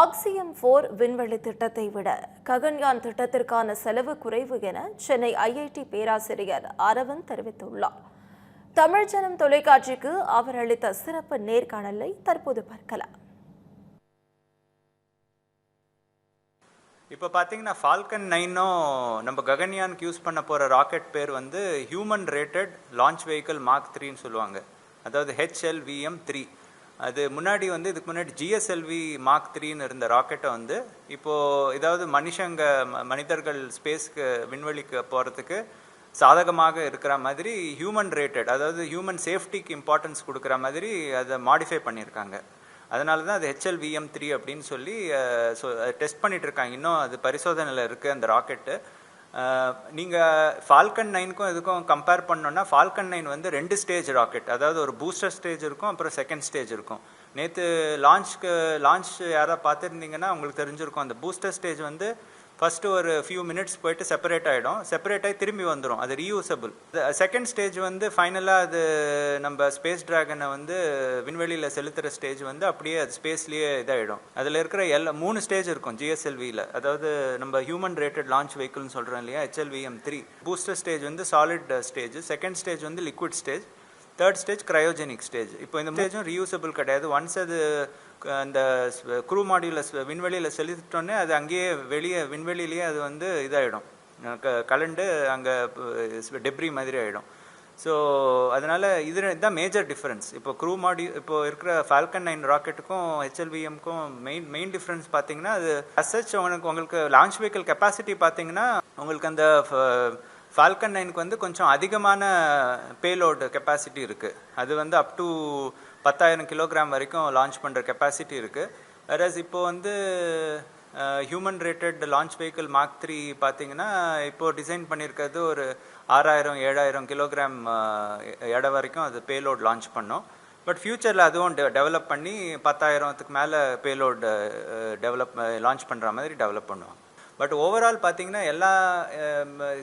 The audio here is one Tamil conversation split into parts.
ஆக்சியம் போர் விண்வெளி திட்டத்தை விட ககன்யான் திட்டத்திற்கான செலவு குறைவு என சென்னை ஐஐடி பேராசிரியர் அரவிந்த் தெரிவித்துள்ளார். தமிழ் ஜனம் தொலைக்காட்சிக்கு அவர் அளித்த சிறப்பு நேர்காணலை தற்போது பார்க்கலாம். இப்போ பார்த்தீங்கன்னா ஃபால்கன் நைனும் நம்ம ககன்யானுக்கு யூஸ் பண்ண போகிற ராக்கெட் பேர் வந்து human rated launch vehicle mark த்ரீன்னு சொல்லுவாங்க. அதாவது ஹெச்எல்விஎம் த்ரீ அது முன்னாடி வந்து இதுக்கு முன்னாடி ஜிஎஸ்எல்வி மார்க் த்ரீன்னு இருந்த ராக்கெட்டை வந்து இப்போது ஏதாவது மனுஷங்க ம- மனிதர்கள் ஸ்பேஸ்க்கு விண்வெளிக்கு போகிறதுக்கு சாதகமாக இருக்கிற மாதிரி ஹியூமன் ரேட்டட் அதாவது ஹியூமன் சேஃப்டிக்கு இம்பார்ட்டன்ஸ் கொடுக்குற மாதிரி அதை மாடிஃபை பண்ணியிருக்காங்க. அதனால தான் அது ஹெச்எல்விஎம் த்ரீ அப்படின்னு சொல்லி டெஸ்ட் பண்ணிட்டு இருக்காங்க. இன்னும் அது பரிசோதனையில் இருக்குது அந்த ராக்கெட்டு நீங்கள் ஃபால்கன் நைனுக்கும் இதுக்கும் கம்பேர் பண்ணோன்னா ஃபால்கன் நைன் வந்து ரெண்டு ஸ்டேஜ் ராக்கெட் அதாவது ஒரு பூஸ்டர் ஸ்டேஜ் இருக்கும் அப்புறம் செகண்ட் ஸ்டேஜ் இருக்கும். நேற்று லான்ச்க்கு லான்ச் யாராவது பார்த்துருந்தீங்கன்னா உங்களுக்கு தெரிஞ்சிருக்கும். அந்த பூஸ்டர் ஸ்டேஜ் வந்து ஃபஸ்ட்டு ஒரு ஃபியூ மினிட்ஸ் போயிட்டு செப்பரேட் ஆகிடும் செப்பரேட் ஆகி திரும்பி வந்துடும் அது ரீயூசபிள் செகண்ட் ஸ்டேஜ் வந்து ஃபைனலாக அது நம்ம ஸ்பேஸ் டிராகனை வந்து விண்வெளியில் செலுத்துகிற ஸ்டேஜ் வந்து அப்படியே அது ஸ்பேஸ்லேயே இதாகிடும் அதில் இருக்கிற எல்லா மூணு ஸ்டேஜ் இருக்கும் ஜிஎஸ்எல்வியில் அதாவது நம்ம ஹியூமன் ரேட்டட் லான்ச் வெஹிக்கிள்னு சொல்கிறோம் இல்லையா? ஹெச்எல்விஎம் த்ரீ பூஸ்டர் ஸ்டேஜ் வந்து சாலிட் ஸ்டேஜ் செகண்ட் ஸ்டேஜ் வந்து liquid stage third stage cryogenic stage இப்போ இந்த ஸ்டேஜும் ரீயூசபிள் கிடையாது. ஒன்ஸ் அது அந்த க்ரூ மாடியூலில் விண்வெளியில் செலுத்திட்டோன்னே அது அங்கேயே வெளியே விண்வெளியிலேயே அது வந்து இதாகிடும் க கலண்டு அங்கே டெப்ரி மாதிரி ஆகிடும் ஸோ அதனால் இது தான் மேஜர் டிஃப்ரென்ஸ் இப்போ க்ரூ மாடி இப்போ இருக்கிற ஃபால்கன் நைன் ராக்கெட்டுக்கும் ஹெச்எல்விஎம்க்கும் மெயின் மெயின் டிஃப்ரென்ஸ் பார்த்தீங்கன்னா அது அசச் உங்களுக்கு உங்களுக்கு லான்ச் வெஹிக்கிள் கெப்பாசிட்டி பார்த்தீங்கன்னா உங்களுக்கு அந்த ஃபால்கன் நைனுக்கு வந்து கொஞ்சம் அதிகமான பேலோடு கெப்பாசிட்டி இருக்குது அது வந்து அப் டு பத்தாயிரம் கிலோகிராம் வரைக்கும் லான்ச் பண்ணுற கெப்பாசிட்டி இருக்குது வேறஸ் இப்போ வந்து human rated launch vehicle mark three பார்த்தீங்கன்னா இப்போது டிசைன் பண்ணியிருக்கிறது ஒரு ஆறாயிரம் ஏழாயிரம் கிலோகிராம் எடை வரைக்கும் அது பேலோட் லான்ச் பண்ணோம். பட் ஃப்யூச்சரில் அதுவும் டெவலப் பண்ணி பத்தாயிரத்துக்கு மேலே பேலோட் டெவலப் லான்ச் பண்ணுற மாதிரி டெவலப் பண்ணுவாங்க. பட் ஓவரால் பார்த்தீங்கன்னா எல்லா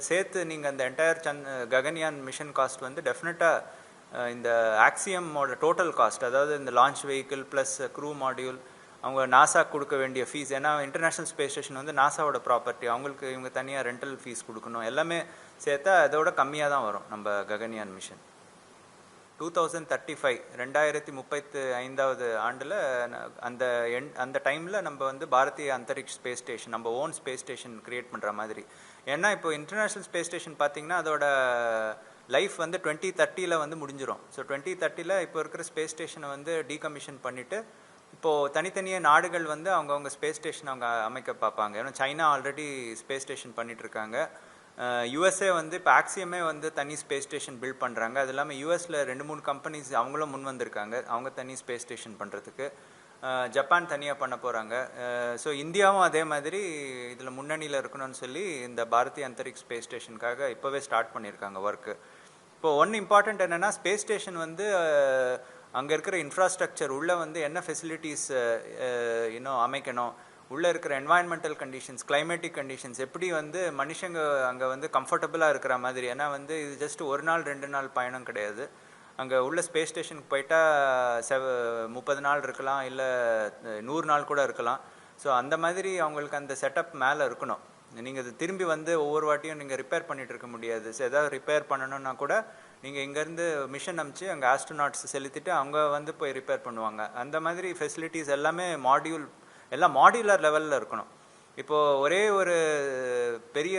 சேர்த்து நீங்கள் அந்த என்டையர் சந்த் ககன்யான் மிஷன் காஸ்ட் வந்து டெஃபினட்டாக இந்த ஆக்சியமோட டோட்டல் காஸ்ட் அதாவது இந்த launch vehicle plus crew module அவங்க நாசா கொடுக்க வேண்டிய ஃபீஸ் ஏன்னா இன்டர்நேஷ்னல் ஸ்பேஸ் ஸ்டேஷன் வந்து நாசாவோட ப்ராப்பர்ட்டி அவங்களுக்கு இவங்க தனியாக ரெண்டல் ஃபீஸ் கொடுக்கணும். எல்லாமே சேர்த்தா அதோட கம்மியாக தான் வரும் நம்ம Gaganyaan mission two thousand thirty five ரெண்டாயிரத்தி முப்பத்து ஐந்தாவது ஆண்டில் அந்த எண் அந்த டைமில் நம்ம வந்து பாரதிய அந்தரிக்ஷ் ஸ்பேஸ் ஸ்டேஷன் நம்ம ஓன் ஸ்பேஸ் ஸ்டேஷன் கிரியேட் பண்ணுற மாதிரி. ஏன்னா இப்போ இன்டர்நேஷ்னல் ஸ்பேஸ் ஸ்டேஷன் பார்த்தீங்கன்னா அதோட லைஃப் வந்து டுவெண்ட்டி தேர்ட்டியில் வந்து முடிஞ்சிடும் ஸோ டுவெண்ட்டி தேர்ட்டியில் இப்போ இருக்கிற ஸ்பேஸ் ஸ்டேஷனை வந்து டீகமிஷன் பண்ணிவிட்டு இப்போது தனித்தனியாக நாடுகள் வந்து அவங்கவுங்க ஸ்பேஸ் ஸ்டேஷன் அவங்க அமைக்க பார்ப்பாங்க. ஏன்னா சைனா ஆல்ரெடி ஸ்பேஸ் ஸ்டேஷன் பண்ணிகிட்ருக்காங்க இருக்காங்க. யூஎஸ்ஏ வந்து இப்போ ஆக்சியமே வந்து தனி ஸ்பேஸ் ஸ்டேஷன் பில்ட் பண்ணுறாங்க அது இல்லாமல் யூஎஸில் ரெண்டு மூணு கம்பெனிஸ் அவங்களும் முன் வந்திருக்காங்க. அவங்க தனி ஸ்பேஸ் ஸ்டேஷன் பண்ணுறதுக்கு ஜப்பான் தனியாக பண்ண போகிறாங்க ஸோ இந்தியாவும் அதே மாதிரி இதில் முன்னணியில் இருக்கணும்னு சொல்லி இந்த பாரதிய அந்தரிக்ஸ் ஸ்பேஸ் ஸ்டேஷனுக்காக இப்போவே ஸ்டார்ட் பண்ணியிருக்காங்க ஒர்க்கு இப்போ ஒன்று இம்பார்ட்டண்ட் என்னென்னா ஸ்பேஸ் ஸ்டேஷன் வந்து அங்கே இருக்கிற இன்ஃப்ராஸ்ட்ரக்சர் உள்ளே வந்து என்ன ஃபெசிலிட்டிஸ் இன்னும் அமைக்கணும்? உள்ளே இருக்கிற என்வாயன்மெண்டல் கண்டிஷன்ஸ் கிளைமேட்டிக் கண்டிஷன்ஸ் எப்படி வந்து மனுஷங்க அங்கே வந்து கம்ஃபர்டபுளாக இருக்கிற மாதிரி. ஏன்னா வந்து இது ஜஸ்ட் ஒரு நாள் ரெண்டு நாள் பயணம் கிடையாது. அங்கே உள்ள ஸ்பேஸ் ஸ்டேஷனுக்கு போயிட்டால் செவ முப்பது நாள் இருக்கலாம் இல்லை நூறு நாள் கூட இருக்கலாம். ஸோ அந்த மாதிரி அவங்களுக்கு அந்த செட்டப் மேலே இருக்கணும். நீங்கள் இது திரும்பி வந்து ஒவ்வொரு வாட்டியும் நீங்கள் ரிப்பேர் பண்ணிகிட்டு இருக்க முடியாது. ஸோ ஏதாவது ரிப்பேர் பண்ணணும்னா கூட நீங்கள் இங்கேருந்து மிஷன் அமுச்சு அங்கே ஆஸ்ட்ரோநாட்ஸ் செலுத்திட்டு அவங்க வந்து போய் ரிப்பேர் பண்ணுவாங்க. அந்த மாதிரி ஃபெசிலிட்டிஸ் எல்லாமே மாடியூல் எல்லாம் மாடியுலர் லெவலில் இருக்கணும். இப்போது ஒரே ஒரு பெரிய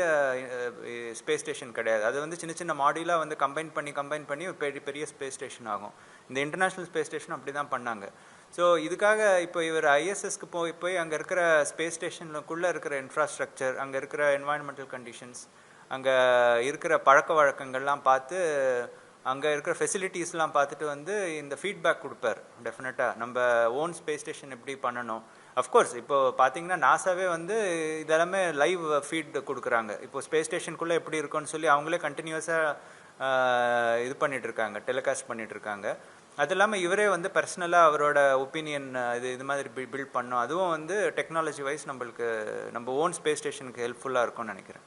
ஸ்பேஸ் ஸ்டேஷன் கிடையாது. அது வந்து சின்ன சின்ன மாடியூலாக வந்து கம்பைன் பண்ணி கம்பைன் பண்ணி பெரிய பெரிய ஸ்பேஸ் ஸ்டேஷன் ஆகும். இந்த இன்டர்நேஷ்னல் ஸ்பேஸ் ஸ்டேஷன் அப்படி தான் பண்ணாங்க. ஸோ இதுக்காக இப்போ இவர் ஐஎஸ்எஸ்க்கு போய் போய் அங்கே இருக்கிற ஸ்பேஸ் ஸ்டேஷனுக்குள்ளே இருக்கிற இன்ஃப்ராஸ்ட்ரக்சர் அங்கே இருக்கிற என்வாயன்மெண்டல் கண்டிஷன்ஸ் அங்கே இருக்கிற பழக்க வழக்கங்கள்லாம் பார்த்து அங்கே இருக்கிற ஃபெசிலிட்டிஸ்லாம் பார்த்துட்டு வந்து இந்த ஃபீட்பேக் கொடுப்பார் டெஃபினட்டாக நம்ம ஓன் ஸ்பேஸ் ஸ்டேஷன் எப்படி பண்ணணும். அஃப்கோர்ஸ் இப்போ பார்த்தீங்கன்னா நாசாவே வந்து இதெல்லாமே லைவ் ஃபீட் கொடுக்குறாங்க. இப்போ ஸ்பேஸ் ஸ்டேஷனுக்குள்ளே எப்படி இருக்கும்னு சொல்லி அவங்களே கண்டினியூஸாக இது பண்ணிட்டு இருக்காங்க டெலிகாஸ்ட் பண்ணிட்டு இருக்காங்க அது இல்லாமல் இவரே வந்து பர்சனலாக அவரோட ஒப்பீனியன் இது இது மாதிரி பில்ட் பண்ணோம் அதுவும் வந்து டெக்னாலஜி வைஸ் நம்மளுக்கு நம்ம ஓன் ஸ்பேஸ் ஸ்டேஷனுக்கு ஹெல்ப்ஃபுல்லாக இருக்கும்னு நினைக்கிறேன்.